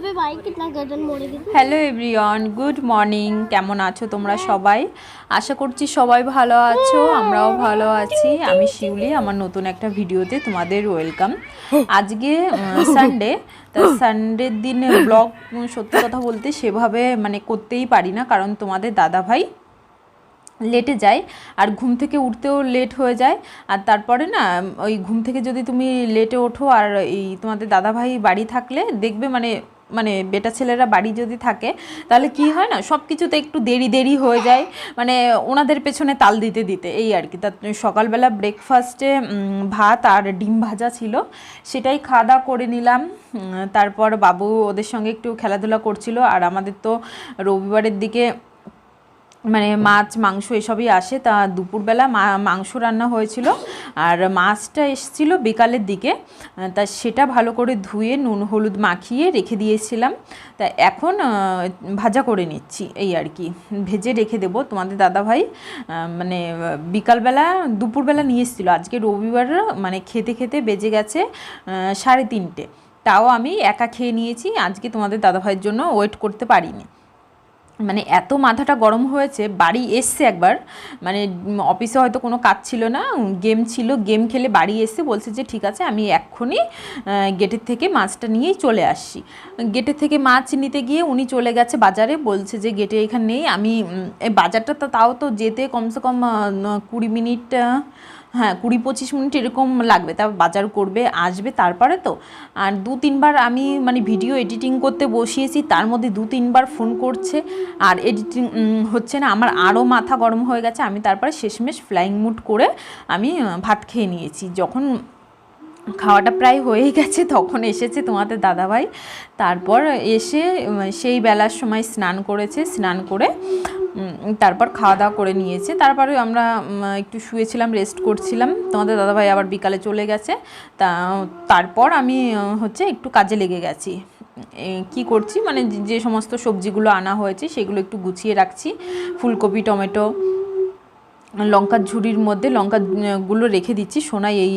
अबे भाई कितना गर्दन मोड़ेगी तू হ্যালো এভরিওয়ান গুড মর্নিং কেমন আছো তোমরা সবাই আশা করছি সবাই ভালো আছো আমরাও ভালো আছি আমি শিউলি আমার নতুন একটা ভিডিওতে তোমাদের ওয়েলকাম আজকে সানডে তা সানডের দিনে ব্লগ সত্যি কথা বলতে সেভাবে মানে করতেই পারি না কারণ তোমাদের দাদা ভাই লেটে যায় আর ঘুম থেকে উঠতেও লেট হয়ে যায় আর তারপরে না ওই ঘুম থেকে যদি তুমি লেটে ওঠো আর এই তোমাদের দাদাভাই বাড়ি থাকলে দেখবে মানে মানে বেটা ছেলেরা বাড়ি যদি থাকে, তাহলে কি হয় না সব কিছুতে একটু দেরি দেরি হয়ে যায়। মানে ওনাদের পেছনে তাল দিতে দিতে, এই আর কি। তার সকালবেলা ব্রেকফাস্টে ভাত আর ডিম ভাজা ছিল, সেটাই খাওয়া দাওয়া করে নিলাম। তারপর বাবু ওদের সঙ্গে একটু খেলাধুলা করছিল, আর আমাদের তো রবিবারের দিকে মানে মাছ মাংস এসবই আসে। তা দুপুরবেলা মা মাংস রান্না হয়েছিল আর মাছটা এসেছিল বিকালের দিকে। তা সেটা ভালো করে ধুয়ে নুন হলুদ মাখিয়ে রেখে দিয়েছিলাম। তা এখন ভাজা করে নিচ্ছি এই আর কি। ভেজে রেখে দেবো। তোমাদের দাদাভাই আহ, মানে বিকালবেলা দুপুরবেলা নিয়ে এসেছিল। আজকে রবিবার মানে খেতে খেতে বেজে গেছে সাড়ে তিনটে। তাও আমি একা খেয়ে নিয়েছি। আজকে তোমাদের দাদাভাইয়ের জন্য ওয়েট করতে পারিনি। মানে এত মাথাটা গরম হয়েছে, বাড়ি এসছে একবার মানে অফিসে হয়তো কোনো কাজ ছিল না, গেম ছিল, গেম খেলে বাড়ি এসে বলছে যে ঠিক আছে, আমি এক্ষুনি গেটের থেকে মাছটা নিয়েই চলে আসছি। গেটের থেকে মাছ নিতে গিয়ে উনি চলে গেছে বাজারে, বলছে যে গেটে এখানে নেই, আমি বাজারটা তো তাও তো যেতে কমসে কম কুড়ি মিনিট হ্যাঁ কুড়ি পঁচিশ মিনিট এরকম লাগবে, তা বাজার করবে, আসবে তারপরে তো। আর দু তিনবার আমি মানে ভিডিও এডিটিং করতে বসিয়েছি, তার মধ্যে দু তিনবার ফোন করছে। আর এডিটিং হচ্ছে না, আমার আরও মাথা গরম হয়ে গেছে, আমি তারপরে শেষমেশ ফ্লাইং মুড করে আমি ভাত খেয়ে নিয়েছি। যখন খাওয়াটা প্রায় হয়েই গেছে, তখন এসেছে তোমাদের দাদাভাই। তারপর এসে সেই বেলার সময় স্নান করেছে, স্নান করে তারপর খাওয়া দাওয়া করে নিয়েছে। তারপরে আমরা একটু শুয়েছিলাম রেস্ট করছিলাম। তোমাদের দাদাভাই আবার বিকালে চলে গেছে। তা, তারপর আমি হচ্ছে একটু কাজে লেগে গেছি। কি করছি? মানে যে সমস্ত সবজিগুলো আনা হয়েছে, সেগুলো একটু গুছিয়ে রাখছি। ফুলকপি, টমেটো লঙ্কার ঝুড়ির মধ্যে লঙ্কা গুলো রেখে দিচ্ছি সোনাই এই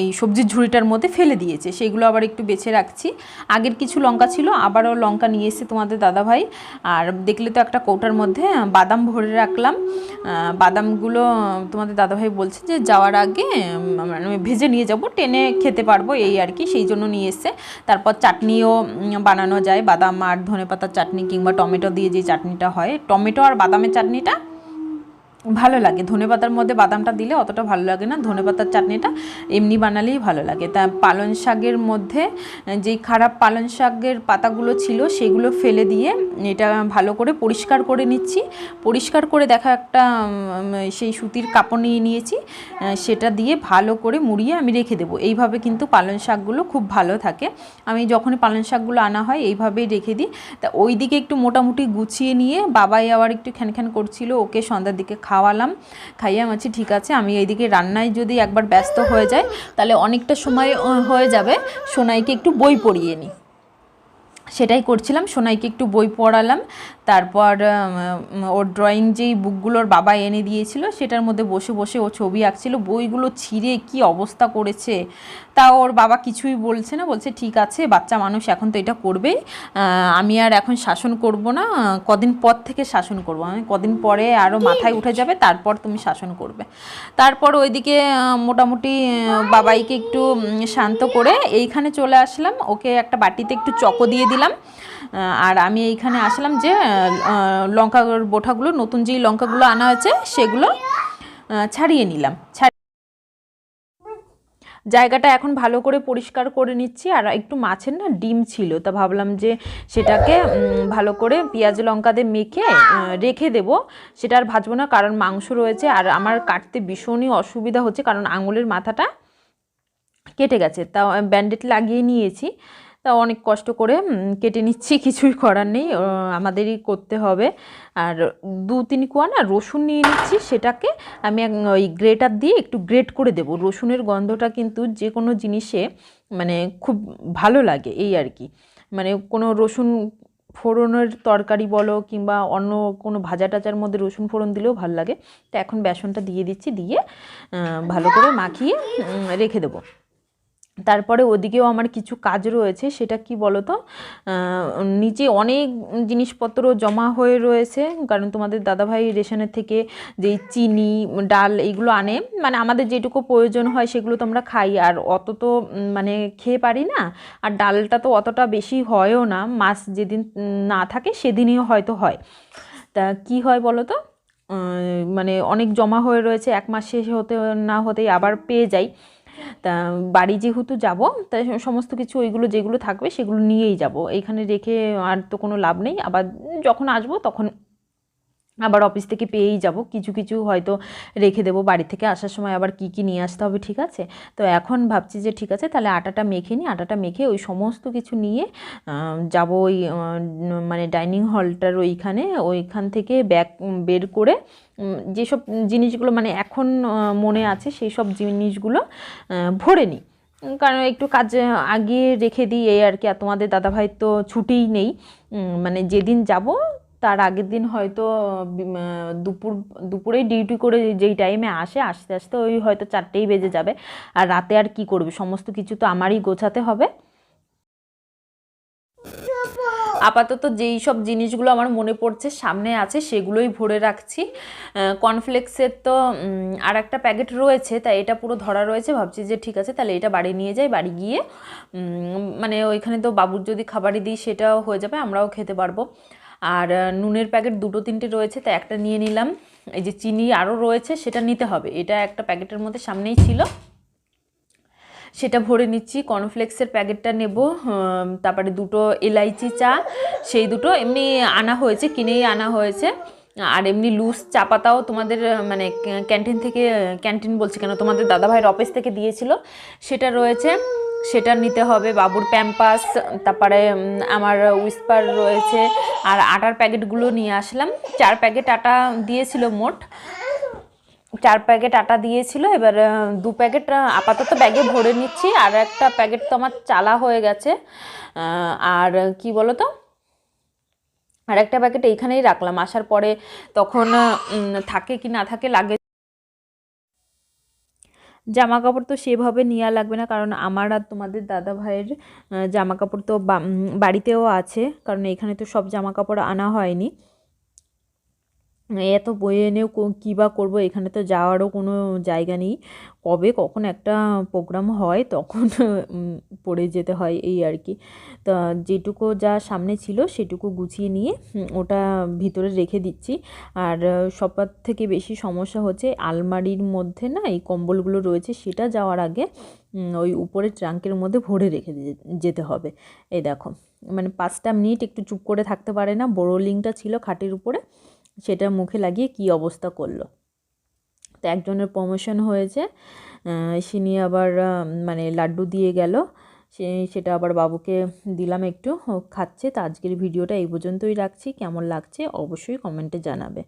এই সবজির ঝুড়িটার মধ্যে ফেলে দিয়েছে। সেগুলো আবার একটু বেছে রাখছি। আগের কিছু লঙ্কা ছিল, আবারও লঙ্কা নিয়ে এসে তোমাদের দাদাভাই। আর দেখলে তো একটা কৌটার মধ্যে বাদাম ভরে রাখলাম। বাদামগুলো তোমাদের দাদাভাই বলছে যে যাওয়ার আগে মানে ভেজে নিয়ে যাব, টেনে খেতে পারব এই আর কি, সেই জন্য নিয়ে এসছে। তারপর চাটনিও বানানো যায়। বাদাম আর ধনেপাতার চাটনি কিংবা টমেটো দিয়ে যে চাটনিটা হয়। টমেটো আর বাদামের চাটনিটা ভালো লাগে। ধনেপাতার মধ্যে বাদামটা দিলে অতটা ভালো লাগে না। ধনেপাতার চাটনিটা এমনি বানালেই ভালো লাগে। তা পালং শাকের মধ্যে যেই খারাপ পালং শাকের পাতাগুলো ছিল সেগুলো ফেলে দিয়ে এটা ভালো করে পরিষ্কার করে নিচ্ছি। পরিষ্কার করে দেখা একটা সেই সুতির কাপড় নিয়ে নিয়েছি। সেটা দিয়ে ভালো করে মুড়িয়ে আমি রেখে দেবো। এইভাবে কিন্তু পালং শাকগুলো খুব ভালো থাকে। আমি যখনই পালং শাকগুলো আনা হয় এইভাবেই রেখে দিই। তা ওই দিকে একটু মোটামুটি গুছিয়ে নিয়ে বাবাই আবার একটু খ্যান খ্যান করছিল, ওকে সন্ধ্যার দিকে খাওয়ালাম, খাইয়ে আমি ঠিক আছে, আমি এইদিকে রান্নায় যদি একবার ব্যস্ত হয়ে যায় তাহলে অনেকটা সময় হয়ে যাবে, সোনাইকে একটু বই পড়িয়ে নিই সেটাই করছিলাম, সোনাইকে একটু বই পড়ালাম তারপর ওর ড্রয়িং যেই বুকগুলোর বাবা এনে দিয়েছিল সেটার মধ্যে বসে বসে ও ছবি আঁকছিল বইগুলো ছিঁড়ে কি অবস্থা করেছে তা ওর বাবা কিছুই বলছে না বলছে ঠিক আছে বাচ্চা মানুষ এখন তো এটা করবেই আমি আর এখন শাসন করব না কদিন পর থেকে শাসন করব আমি কদিন পরে আরও মাথায় উঠে যাবে তারপর তুমি শাসন করবে। তারপর ওইদিকে মোটামুটি বাবাইকে একটু শান্ত করে এইখানে চলে আসলাম ওকে একটা বাটিতে একটু চকো দিয়ে দিলাম আর আমি এইখানে আসলাম যে লঙ্কার বোঠাগুলো, নতুন যেই লঙ্কাগুলো আনা হয়েছে, সেগুলো ছাড়িয়ে নিলাম। জায়গাটা এখন ভালো করে পরিষ্কার করে নিচ্ছি। আর একটু মাছের না ডিম ছিল, তা ভাবলাম যে সেটাকে ভালো করে পেঁয়াজ লঙ্কা দিয়ে মেখে রেখে দেব। সেটা আর ভাজবো না, কারণ মাংস রয়েছে। আর আমার কাটতে ভীষণই অসুবিধা হচ্ছে, কারণ আঙুলের মাথাটা কেটে গেছে। তা ব্যান্ডেড লাগিয়ে নিয়েছি। তা অনেক কষ্ট করে কেটে নিচ্ছি, কিছুই করার নেই আমাদেরই করতে হবে। আর দু তিন কোয়া না, রসুন নিয়ে নিচ্ছি, সেটাকে আমি ওই গ্রেটার দিয়ে একটু গ্রেট করে দেবো। রসুনের গন্ধটা কিন্তু যে কোনো জিনিসে মানে খুব ভালো লাগে এই আর কি। মানে কোনো রসুন ফোড়নের তরকারি বলো কিংবা অন্য কোনো ভাজা টাজার মধ্যে রসুন ফোড়ন দিলেও ভালো লাগে। তো এখন বেসনটা দিয়ে দিচ্ছি, দিয়ে ভালো করে মাখিয়ে রেখে দেবো। তারপরে ওদিকেও আমার কিছু কাজ রয়েছে সেটা কি বলো তো আহ, নিচে অনেক জিনিসপত্র জমা হয়ে রয়েছে কারণ তোমাদের দাদাভাই রেশনের থেকে যেই চিনি ডাল এইগুলো আনে মানে আমাদের যেটুকু প্রয়োজন হয় সেগুলো তো আমরা খাই আর অত তো মানে খেয়ে পারি না আর ডালটা তো অতটা বেশি হয়ও না মাছ যেদিন না থাকে সেদিনই হয়তো হয়। তা কি হয় বলো তো মানে অনেক জমা হয়ে রয়েছে এক মাস শেষ হতে না হতেই আবার পেয়ে যাই। তা, বাড়ি যেহেতু যাব তাই সমস্ত কিছু ওইগুলো যেগুলো থাকবে সেগুলো নিয়েই যাব। এখানে রেখে আর তো কোনো লাভ নেই। আবার যখন আসব তখন আবার অফিস থেকে পেয়েই যাব। কিছু কিছু হয়তো রেখে দেবো। বাড়ি থেকে আসার সময় আবার কি কি নিয়ে আসতে হবে, ঠিক আছে? তো এখন ভাবছি যে ঠিক আছে, তাহলে আটাটা মেখে নিই। আটাটা মেখে ওই সমস্ত কিছু নিয়ে যাব ওই মানে ডাইনিং হলটার ওইখানে। ওইখান থেকে ব্যাগ বের করে যেসব জিনিসগুলো মানে এখন মনে আছে সেই সব জিনিসগুলো ভরে নিই। কারণ একটু কাজ আগে রেখে দিই, এই আর কি। আর তোমাদের দাদাভাই তো ছুটিই নেই। মানে যেদিন যাব তার আগের দিন হয়তো দুপুর, দুপুরেই ডিউটি করে যেই টাইমে আসে, আস্তে আস্তে ওই হয়তো চারটেই বেজে যাবে। আর রাতে আর কি করবে? সমস্ত কিছু তো আমারই গোছাতে হবে। আপাতত যেই সব জিনিসগুলো আমার মনে পড়ছে, সামনে আছে, সেগুলোই ভরে রাখছি। কর্নফ্লেক্সের তো আর একটা প্যাকেট রয়েছে তাই এটা পুরো ধরা রয়েছে। ভাবছি যে ঠিক আছে, তাহলে এটা বাড়ি নিয়ে যাই, বাড়ি গিয়ে মানে ওইখানে তো বাবুর যদি খাবারই দিই, সেটাও হয়ে যাবে, আমরাও খেতে পারব। আর নুনের প্যাকেট দুটো তিনটে রয়েছে তাই একটা নিয়ে নিলাম। এই যে চিনি আরও রয়েছে, সেটা নিতে হবে। এটা একটা প্যাকেটের মধ্যে সামনেই ছিল। সেটা ভরে নিচ্ছি, কর্নফ্লেক্সের প্যাকেটটা নেব। তারপরে দুটো এলাইচি চা, সেই দুটো এমনি আনা হয়েছে, কিনেই আনা হয়েছে। আর এমনি লুজ চা পাতাও তোমাদের মানে ক্যান্টিন থেকে, ক্যান্টিন বলছি কেন, তোমাদের দাদাভাইয়ের অফিস থেকে দিয়েছিল। সেটা রয়েছে। সেটা নিতে হবে, বাবুর প্যাম্পাস, তারপরে আমার উইস্পার রয়েছে, আর আটার প্যাকেটগুলো নিয়ে আসলাম। চার প্যাকেট আটা দিয়েছিল মোট। চার প্যাকেট আটা দিয়েছিল, এবার দু প্যাকেট আপাতত ব্যাগে ভরে নিচ্ছি, আর একটা প্যাকেট তো আমার চালা হয়ে গেছে আর কি বলো তো আর একটা প্যাকেট এইখানেই রাখলাম, আসার পরে তখন থাকে কি না থাকে লাগে জামা কাপড় তো সেভাবে নেওয়া লাগবে না, কারণ আমার আর তোমাদের দাদা ভাইয়ের জামা কাপড় তো বাড়িতেও আছে, কারণ এখানে তো সব জামা কাপড় আনা হয়নি। এত বয়ে এনেও কো- বা করব? এখানে তো যাওয়ারও কোনো জায়গা নেই। কবে কখন একটা প্রোগ্রাম হয়, তখন পড়ে যেতে হয় এই আর কি। তা যেটুকু যা সামনে ছিল সেটুকু গুছিয়ে নিয়ে ওটা ভিতরে রেখে দিচ্ছি। আর সবার থেকে বেশি সমস্যা হচ্ছে আলমারির মধ্যে না এই কম্বলগুলো রয়েছে, সেটা যাওয়ার আগে ওই উপরে ট্রাঙ্কের মধ্যে ভরে রেখে যেতে হবে। এই দেখো মানে পাঁচটা মিনিট একটু চুপ করে থাকতে পারে না। বড় লিঙ্কটা ছিল খাটের উপরে। সেটা মুখে লাগিয়ে কি অবস্থা করল? তো একজনের প্রমোশন হয়েছে আহ, সে নিয়ে আবার মানে লাড্ডু দিয়ে গেল। সে সেটা আবার বাবুকে দিলাম একটু খাচ্ছে। তো আজকের ভিডিওটা এই পর্যন্তই রাখছি। কেমন লাগছে অবশ্যই কমেন্টে জানাবে।